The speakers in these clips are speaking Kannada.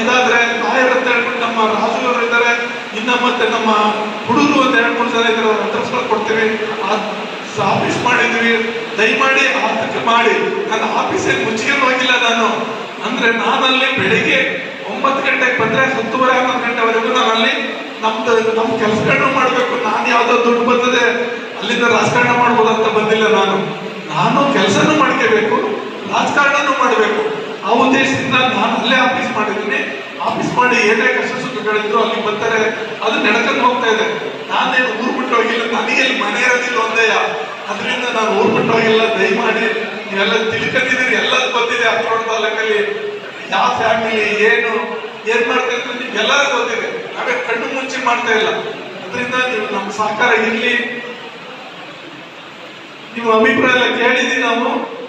ಇದಾದ್ರೆ ನಾಯರ್ ಅಂತ ಹೇಳ್ಬಿಟ್ಟು ನಮ್ಮ ರಾಜು ಅವರು ಇದ್ದಾರೆ. ಇನ್ನ ಮತ್ತೆ ನಮ್ಮ ಹುಡುಗರು ಅಂತ ಹೇಳ್ಕೊಂಡು ಜನ ಇದ್ದಾರೆ ಅವ್ರ ಕೊಡ್ತೀವಿ. ಆಫೀಸ್ ಮಾಡಿದ್ವಿ ದಯಮಾಡಿ ಆರ್ಥಿಕ ಮಾಡಿ. ನನ್ನ ಆಫೀಸಲ್ಲಿ ಮುಚ್ಚಿಗೆ ಹೋಗಿಲ್ಲ ನಾನು. ಅಂದ್ರೆ ನಾನಲ್ಲಿ ಬೆಳಿಗ್ಗೆ ಒಂಬತ್ತು ಗಂಟೆಗೆ ಬಂದ್ರೆ ಹತ್ತುವರೆ, ಹನ್ನೊಂದು ಗಂಟೆವರೆಗೂ ನಾನಲ್ಲಿ ನಮ್ದು ನಮ್ಮ ಕೆಲಸಗಳನ್ನ ಮಾಡಬೇಕು. ನಾನು ಯಾವ್ದೋ ದುಡ್ಡು ಬರ್ತದೆ, ಅಲ್ಲಿಂದ ರಾಜಕಾರಣ ಮಾಡ್ಬೋದು ಅಂತ ಬಂದಿಲ್ಲ ನಾನು. ನಾನು ಕೆಲಸನೂ ಮಾಡ್ಕೋಬೇಕು, ರಾಜಕಾರಣನೂ ಮಾಡಬೇಕು. ಆ ಉದ್ದೇಶದಿಂದ ನಾನು ಅಲ್ಲೇ ಆಫೀಸ್ ಮಾಡಿದ್ದೀನಿ ಆಫೀಸ್ ಮಾಡಿ ಏನೇ ಕಷ್ಟ ಸುಖಗಳಿದ್ರು ಅಲ್ಲಿ ಬರ್ತಾರೆ. ಅದು ನಡ್ಕೊಂಡು ಹೋಗ್ತಾ ಇದೆ. ನಾನೇನು ಊರು ಬಿಟ್ಟು ಹೋಗಿಲ್ಲ, ನನಗೆ ಇಲ್ಲಿ ಮನೆ ಇರೋದಿಲ್ಲ ಒಂದೇ ಅದರಿಂದ ನಾನು ಊರು ಬಿಟ್ಟು ಹೋಗಿಲ್ಲ, ದಯಮಾಡಿ ನೀವೆಲ್ಲ ತಿಳ್ಕೊಂಡಿದ್ದೀರಿ ಎಲ್ಲ ಗೊತ್ತಿದೆ ಅಕ್ರೋಡ್ ತಾಲೂಕಲ್ಲಿ. ಯಾವ ಫ್ಯಾಮಿಲಿ, ಏನು, ಏನ್ ಮಾಡ್ತಾ ನಿಮ್ಗೆಲ್ಲರೂ ಗೊತ್ತಿದೆ. ನಾವೇ ಕಣ್ಣು ಮುಚ್ಚಿ ಮಾಡ್ತಾ ಇಲ್ಲ. ಅದರಿಂದ ನೀವು ನಮ್ಮ ಸಹಕಾರ ಇರಲಿ. ನಿಮ್ಮ ಅಭಿಪ್ರಾಯ ಎಲ್ಲ ಕೇಳಿದೀನಿ ನಾವು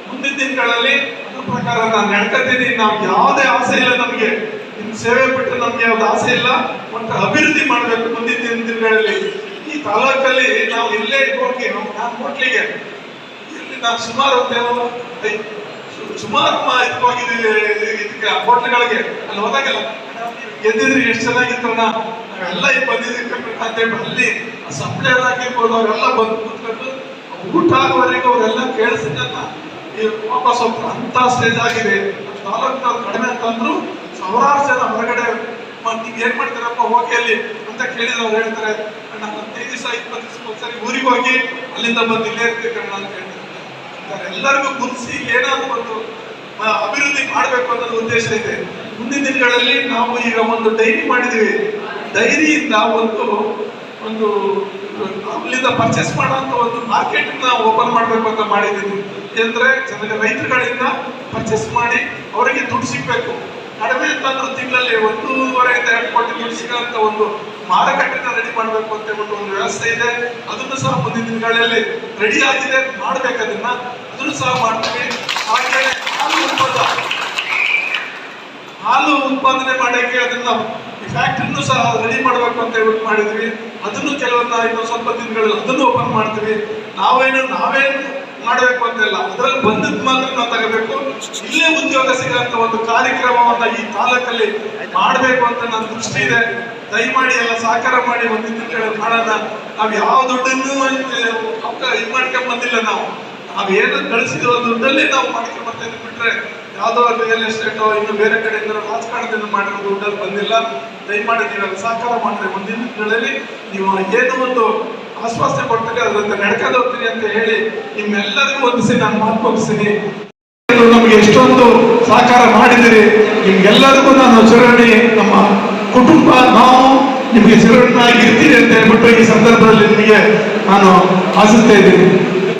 ಮುಂದಿನ ದಿನಗಳಲ್ಲಿ ಅದ್ರ ಪ್ರಕಾರ ನಾನು ನಡ್ಕೊತೀನಿ ನಾವು ಯಾವುದೇ ಆಸೆ ಇಲ್ಲ ನಮಗೆ. ನಿಮ್ ಸೇವೆ ಬಿಟ್ಟು ನಮ್ಗೆ ಯಾವ್ದು ಆಸೆ ಇಲ್ಲ. ಮತ್ತೆ ಅಭಿವೃದ್ಧಿ ಮಾಡಬೇಕು ಮುಂದಿನ ದಿನ ದಿನಗಳಲ್ಲಿ. ಈ ತಾಲೂಕಲ್ಲಿ ನಾವು ಇಲ್ಲೇ ಹೋಗಿ ನಾನು ಹೋಟ್ಲಿಗೆ ಇಲ್ಲಿ ನಾವು ಸುಮಾರು ಸುಮಾರು ಹೋಗಿದ್ದೀವಿ ಇದಕ್ಕೆ ಹೋಟ್ಲ್ಗಳಿಗೆ. ಅಲ್ಲಿ ಹೋದಾಗೆಲ್ಲ ಎದ್ದಿದ್ರೆ ಎಷ್ಟು ಚೆನ್ನಾಗಿತ್ತಣ್ಣ. ನಾವೆಲ್ಲ ಈ ಬಂದಿದ್ದೀವಿ, ಕರ್ನಾಟಕ ಅಂತ ಹೇಳಿ ಅಲ್ಲಿ ಆಗಿರ್ಬೋದು, ಅವರೆಲ್ಲ ಬಂದು ಕೂತ್ಕೊಂಡು ಊಟ ಆಗುವವರೆಗೂ ಅವರೆಲ್ಲ ಕೇಳಿಸಿದ್ದನ್ನ ವಾಪಸ್ ಹೋಗ್ತಾರೆ ಅಂತ ಸ್ಟೇಜ್ ಆಗಿದೆ. ತಾಲೂಕು ಕಡಿಮೆ ಅಂತಂದ್ರು ಸಾವಿರಾರು ಜನ ಹೊರಗಡೆ ನೀವು ಏನ್ ಮಾಡ್ತಾರಪ್ಪ ಹೋಗಿ ಅಲ್ಲಿ ಅಂತ ಕೇಳಿದ್ರೆ ಅವ್ರು ಹೇಳ್ತಾರೆ, ಅಣ್ಣ, ಹದಿನೈದು ದಿವಸ, ಇಪ್ಪತ್ತು ದಿವಸ ಒಂದ್ಸರಿ ಊರಿಗೆ ಹೋಗಿ, ಅಲ್ಲಿಂದ ಬಂದು ಇಲ್ಲೇ ಇರ್ತೀವಿ ಕಣ್ಣ ಅಂತ ಹೇಳ್ತಾರೆ. ಎಲ್ಲರಿಗೂ ಗುರುತಿಸಿ ಏನಾದ್ರು ಒಂದು ಅಭಿವೃದ್ಧಿ ಮಾಡಬೇಕು ಅನ್ನೋದು ಉದ್ದೇಶ ಇದೆ. ಮುಂದಿನ ದಿನಗಳಲ್ಲಿ ನಾವು ಈಗ ಒಂದು ಡೈರಿ ಮಾಡಿದೀವಿ ಡೈರಿಯಿಂದ ಒಂದು ಒಂದು, ಅಲ್ಲಿಂದ ಪರ್ಚೇಸ್ ಮಾಡುವಂತ ಒಂದು ಮಾರ್ಕೆಟ್ ನಾವು ಓಪನ್ ಮಾಡಬೇಕು ಅಂತ ಮಾಡಿದ್ದೀವಿ ಅಂದ್ರೆ ಜನರಿಗೆ ರೈತರುಗಳಿಂದ ಪರ್ಚೇಸ್ ಮಾಡಿ, ಅವರಿಗೆ ದುಡ್ಡು ಸಿಗ್ಬೇಕು. ಕಡಿಮೆ ಅಂತಂದ್ರೆ ತಿಂಗಳಲ್ಲಿ ಒಂದೂವರೆ ಎರಡು ಕೋಟಿ ಸಿಗೋಂತ ಒಂದು ಮಾರುಕಟ್ಟೆನ ರೆಡಿ ಮಾಡಬೇಕು ಅಂತ ಒಂದು ವ್ಯವಸ್ಥೆ ಇದೆ. ಅದನ್ನು ಸಹ ಮುಂದಿನ ದಿನಗಳಲ್ಲಿ ರೆಡಿ ಆಗಿದೆ, ಮಾಡ್ಬೇಕು ಅದನ್ನ. ಅದನ್ನು ಸಹ ಮಾಡ್ತೀವಿ. ಹಾಗೆ ಹಾಲು ಹಾಲು ಉತ್ಪಾದನೆ ಮಾಡಕ್ಕೆ ಅದನ್ನ ಫ್ಯಾಕ್ಟ್ರಿನೂ ಸಹ ರೆಡಿ ಮಾಡಬೇಕು ಅಂತ ಹೇಳ್ಬಿಟ್ಟು ಮಾಡಿದ್ವಿ. ಅದನ್ನು ಕೆಲವೊಂದು, ಇನ್ನೊಂದು ಸ್ವಲ್ಪ ದಿನಗಳಲ್ಲಿ ಅದನ್ನು ಓಪನ್ ಮಾಡ್ತೀವಿ. ನಾವೇನು ನಾವೇನು ಮಾಡಬೇಕು ಅಂತಿಲ್ಲ ಅದರಲ್ಲಿ ಬಂದದ್ದು ಮಾತ್ರ ನಾವು ತಗೋಬೇಕು. ಇಲ್ಲೇ ಉದ್ಯೋಗ ಸಿಗುವಂತ ಒಂದು ಕಾರ್ಯಕ್ರಮವನ್ನ ಈ ತಾಲೂಕಲ್ಲಿ ಮಾಡಬೇಕು ಅಂತ ನನ್ನ ದೃಷ್ಟಿ ಇದೆ. ದಯಮಾಡಿ ಎಲ್ಲ ಸಹಕಾರ ಮಾಡಿ ಒಂದು ತಿಂಗಳ ಮಾಡೋಣ ನಾವು ಯಾವ ದುಡ್ಡನ್ನು ಇದು ಮಾಡ್ಕೊಂಡ್ ಬಂದಿಲ್ಲ ನಾವು. ನಾವ್ ಏನು ಗಳಿಸಿರೋ ದುಡ್ಡಲ್ಲಿ ನಾವು ಮಾಡ್ಕೊಂಡ್ ಬರ್ತಾ ಇದ್ದೀವಿ ಬಿಟ್ರೆ ಯಾವ್ದೋ ರಿಯಲ್ ಎಸ್ಟೇಟ್ ಇನ್ನು ಬೇರೆ ಕಡೆಯಿಂದ ರಾಜಕಾರಣದಿಂದ ಮಾಡಿರೋ ದುಡ್ಡಲ್ಲಿ ಬಂದಿಲ್ಲ. ದಯಮಾಡಿ ನೀವೆಲ್ಲ ಸಹಕಾರ ಮಾಡಿದ್ರೆ ಮುಂದಿನ ದಿನಗಳಲ್ಲಿ ನೀವು ಏನು ಒಂದು ಆಶ್ವಾಸನೆ ಅದ್ರ ಅದರಂತೆ ನಡ್ಕೊಂಡು ಹೋಗ್ತೀನಿ ಅಂತ ಹೇಳಿ ನಿಮ್ಮೆಲ್ಲರಿಗೂ ಒಂದಿಸಿ ನಾನು ಮಾತು ಮುಗಿಸ್ತೀನಿ ನಮಗೆ ಎಷ್ಟೊಂದು ಸಹಕಾರ ಮಾಡಿದಿರಿ ನಿಮ್ಗೆಲ್ಲರಿಗೂ ನಾನು ಚಿರಣಿ ನಮ್ಮ ಕುಟುಂಬ, ನಾವು ನಿಮಗೆ ಚಿರಣಾಗಿರ್ತೀರಿ ಅಂತ ಹೇಳ್ಬಿಟ್ಟು ಈ ಸಂದರ್ಭದಲ್ಲಿ ನಿಮಗೆ ನಾನು ಆಶಿಸ್ತಾ ಇದ್ದೀನಿ.